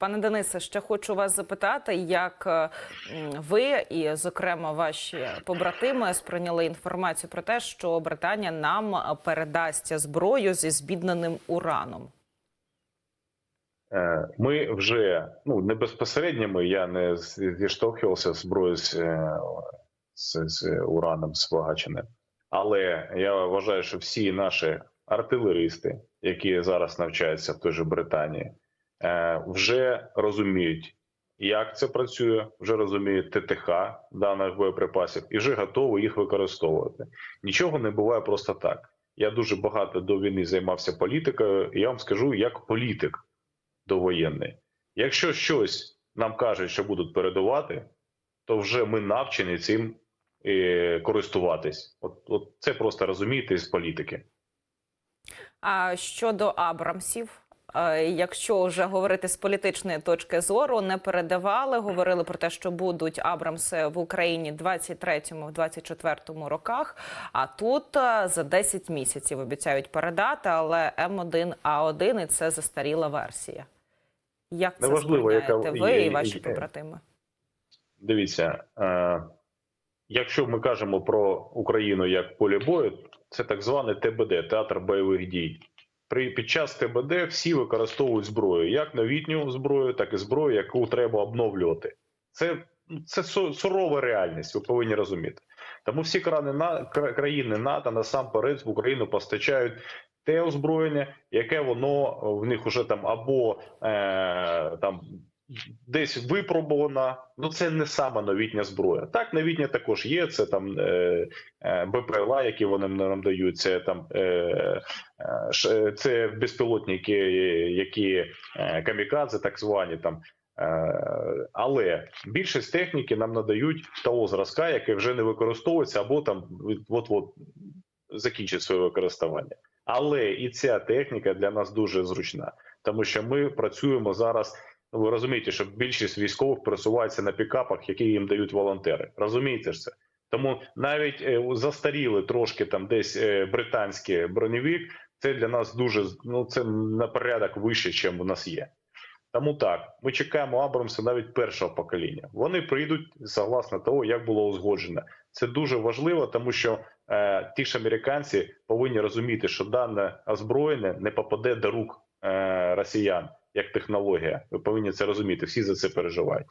Пане Денисе, ще хочу вас запитати, як е, ви і, зокрема, ваші побратими сприйняли інформацію про те, що Британія нам передасть зброю зі збідненим ураном. Е, Ми вже ну не безпосередньо ми, я не зіштовхувався з зброєю з, е, з, з ураном збагаченим. Але я вважаю, що всі наші артилеристи, які зараз навчаються в той же Британії, вже розуміють, як це працює, вже розуміють ТТХ даних боєприпасів і вже готові їх використовувати. Нічого не буває просто так. Я дуже багато до війни займався політикою, і я вам скажу, як політик довоєнний. Якщо щось нам кажуть, що будуть передавати, то вже ми навчені цим е, користуватись. От, от це просто розумієте з політики. А щодо Абрамсів, е, якщо вже говорити з політичної точки зору, не передавали, говорили про те, що будуть Абрамси в Україні 23-24 роках. А тут е, за 10 місяців обіцяють передати, але М1А1 і це застаріла версія. Як це Неважливо, яка- ви і- ваші побратими? Дивіться, е, якщо ми кажемо про Україну як поле бою, це так зване ТБД театр бойових дій. При під час ТБД всі використовують зброю, як новітню зброю, так і зброю, яку треба обновлювати. Це, це сурова реальність. Ви повинні розуміти. Тому всі країни на країни НАТО насамперед в Україну постачають те озброєння, яке воно в них уже там або е, там десь випробувана. Ну це не сама новітня зброя. Так, новітня також є. Це там е, е, БПЛА, які вони нам дають. Це там е, е, це безпілотники, які е, камікадзе, так звані там. Е, Але більшість техніки нам надають того зразка, яке вже не використовується, або там от от закінчить своє використання. Але і ця техніка для нас дуже зручна, тому що ми працюємо зараз. Ну, ви розумієте, що більшість військових пересуваються на пікапах, які їм дають волонтери. Розумієте ж це? Тому навіть е, застаріли трошки там десь е, британський броневик. Це для нас дуже ну це на порядок вище, ніж у нас є. Тому так, ми чекаємо Абрамси навіть першого покоління. Вони прийдуть согласно того, як було узгоджено. Це дуже важливо, тому що е, ті ж американці повинні розуміти, що дане озброєння не попаде до рук е, росіян як технологія. Ви повинні це розуміти. Всі за це переживають.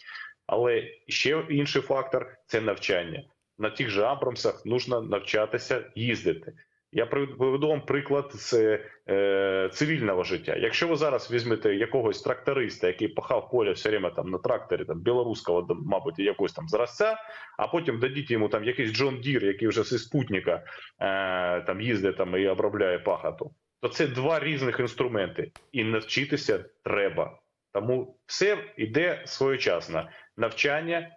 Але ще інший фактор це навчання. На тих же Абрамсах нужно навчатися їздити. Я приведу вам приклад з е, цивільного життя. Якщо ви зараз візьмете якогось тракториста, який пахав поле все время там на тракторі, там білоруського, мабуть, якогось там зразця, а потім дадіть йому там якийсь Джон Дір, який вже зі спутника е, там їздить там і обробляє пахоту, то це два різних інструменти, і навчитися треба. Тому все йде своєчасно. Навчання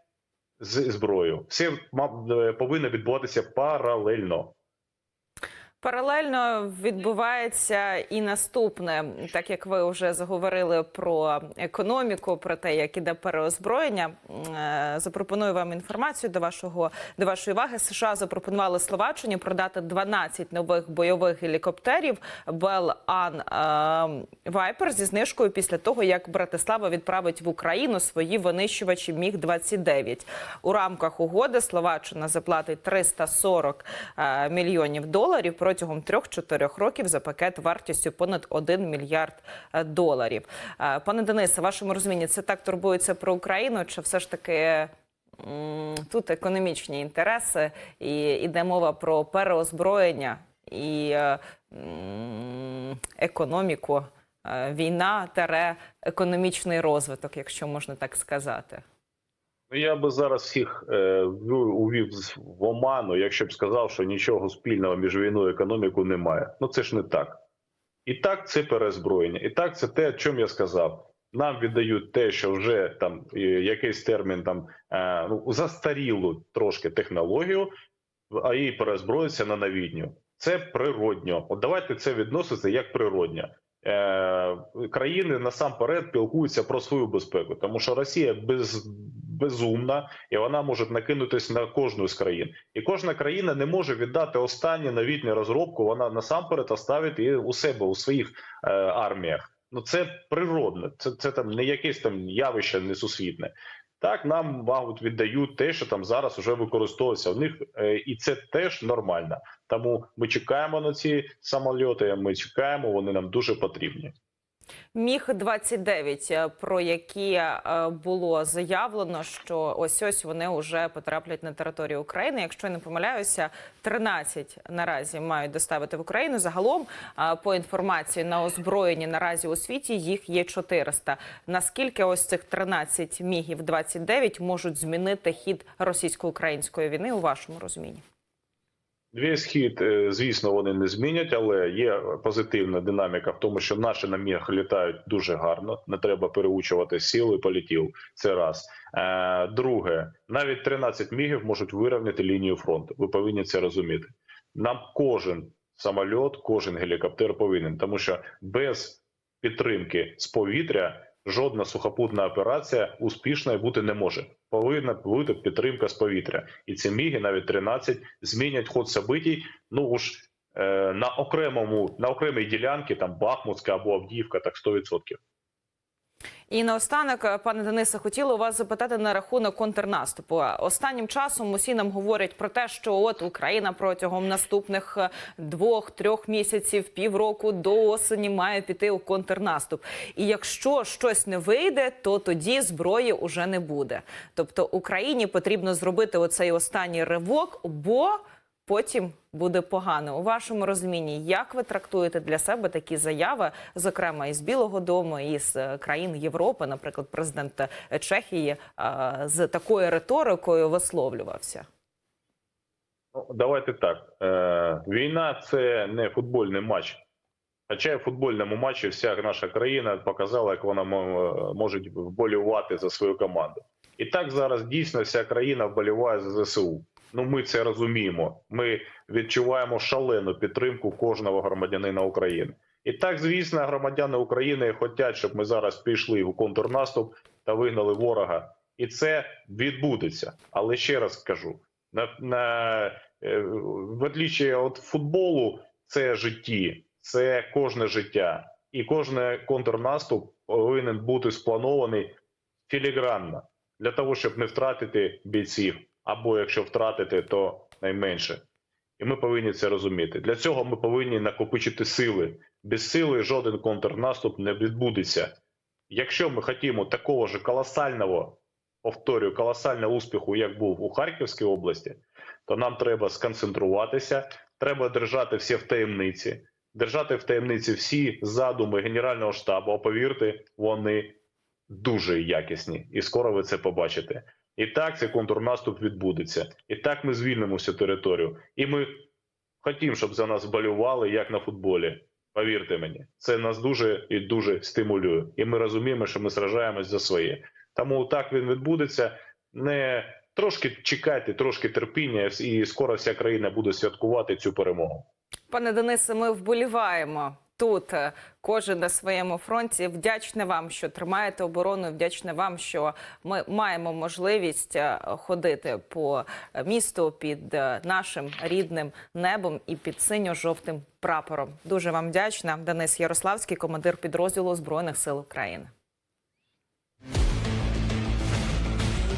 з зброєю. Все е, повинно відбуватися паралельно. Паралельно відбувається і наступне, так як ви вже заговорили про економіку, про те, як іде переозброєння. Е, Запропоную вам інформацію до вашого до вашої уваги. США запропонували Словаччині продати 12 нових бойових гелікоптерів Bell An е, Viper зі знижкою після того, як Братислава відправить в Україну свої винищувачі Міг 29 У рамках угоди Словаччина заплатить 340 е, мільйонів доларів протягом 3-4 років за пакет вартістю понад 1 мільярд е, доларів. Е, Пане Денисе, вашому розумінні це так турбується про Україну? Чи все ж таки тут економічні інтереси і йде мова про переозброєння і е, економіку? Війна тере економічний розвиток, якщо можна так сказати. Ну, я би зараз всіх е, увів в оману, якщо б сказав, що нічого спільного між війною і економікою немає. Ну це ж не так. І так це перезброєння. І так це те, о чому я сказав. Нам віддають те, що вже там якийсь термін там е, ну, застарілу трошки технологію, а її перезброїться на новітню. Це природньо. От давайте це відносити як природньо. Е, країни насамперед пілкуються про свою безпеку, тому що Росія без, безумна і вона може накинутись на кожну з країн. І кожна країна не може віддати останню новітню розробку. Вона насамперед оставить її у себе у своїх е, арміях. Ну це природне, це, це там не якесь там явище несусвітне. Так, нам, мабуть, віддають те, що там зараз вже використовується в них, е, і це теж нормально. Тому ми чекаємо на ці самольоти. Ми чекаємо, вони нам дуже потрібні. Міг 29 е, про які е, було заявлено, що ось ось вони вже потраплять на територію України. Якщо я не помиляюся, 13 наразі мають доставити в Україну. Загалом, е, по інформації на озброєнні наразі у світі їх є 400. Наскільки ось цих 13 мігів 29 можуть змінити хід російсько-української війни у вашому розумінні? Дві схід, е, звісно, вони не змінять, але є позитивна динаміка в тому, що наші на мігах літають дуже гарно. Не треба переучувати сіли політів. Це раз. Е, Друге, навіть 13 мігів можуть вирівняти лінію фронту. Ви повинні це розуміти. Нам кожен самольот, кожен гелікоптер повинен, тому що без підтримки з повітря жодна сухопутна операція успішною бути не може. Повинна бути підтримка з повітря, і ці міги, навіть 13, змінять ход собитій. Ну уж е, на окремому на окремій ділянці, там Бахмутська або Авдіївка, так 100%. І наостанок, е, пане Денисе, хотіла вас запитати на рахунок контрнаступу. Останнім часом усі нам говорять про те, що от Україна протягом наступних е, двох-трьох місяців, півроку до осені має піти у контрнаступ. І якщо щось не вийде, то тоді зброї уже не буде. Тобто Україні потрібно зробити оцей останній ривок, бо потім буде погано. У вашому розумінні, як ви трактуєте для себе такі заяви, зокрема із Білого Дому, із е, країн Європи, наприклад, президент е, Чехії е, з такою риторикою висловлювався? Ну, давайте так. Війна це не футбольний матч. Хоча в футбольному матчі вся наша країна показала, як вона мо- може вболівати за свою команду. І так зараз дійсно вся країна вболіває за ЗСУ. Ну ми це розуміємо. Ми відчуваємо шалену підтримку кожного громадянина України. І так, звісно, громадяни України хочуть, щоб ми зараз пішли у контрнаступ та вигнали ворога. І це відбудеться. Але ще раз скажу: на, на е, в отличие від футболу, це житті, це кожне життя, і кожен контрнаступ повинен бути спланований філігранно для того, щоб не втратити бійців, або якщо втратити, то найменше. І ми повинні це розуміти. Для цього ми повинні накопичити сили. Без сили жоден контрнаступ не відбудеться. Якщо ми хотімо такого ж колосального, повторюю, колосального успіху, як був у Харківській області, то нам треба сконцентруватися, треба держати все в таємниці, держати в таємниці всі задуми Генерального штабу. А повірте, вони дуже якісні, і скоро ви це побачите. І так цей контрнаступ відбудеться. І так ми звільнимо всю територію. І ми хотімо, щоб за нас вболівали, як на футболі. Повірте мені, це нас дуже і дуже стимулює. І ми розуміємо, що ми сражаємось за своє. Тому так він відбудеться. Не трошки чекайте, трошки терпіння, і скоро вся країна буде святкувати цю перемогу. Пане Денисе, ми вболіваємо тут. е, Кожен на своєму фронті. Вдячна вам, що тримаєте оборону. Вдячна вам, що ми маємо можливість е, ходити по місту під е, нашим рідним небом і під синьо-жовтим прапором. Дуже вам вдячна. Денис Ярославський, командир підрозділу збройних сил України.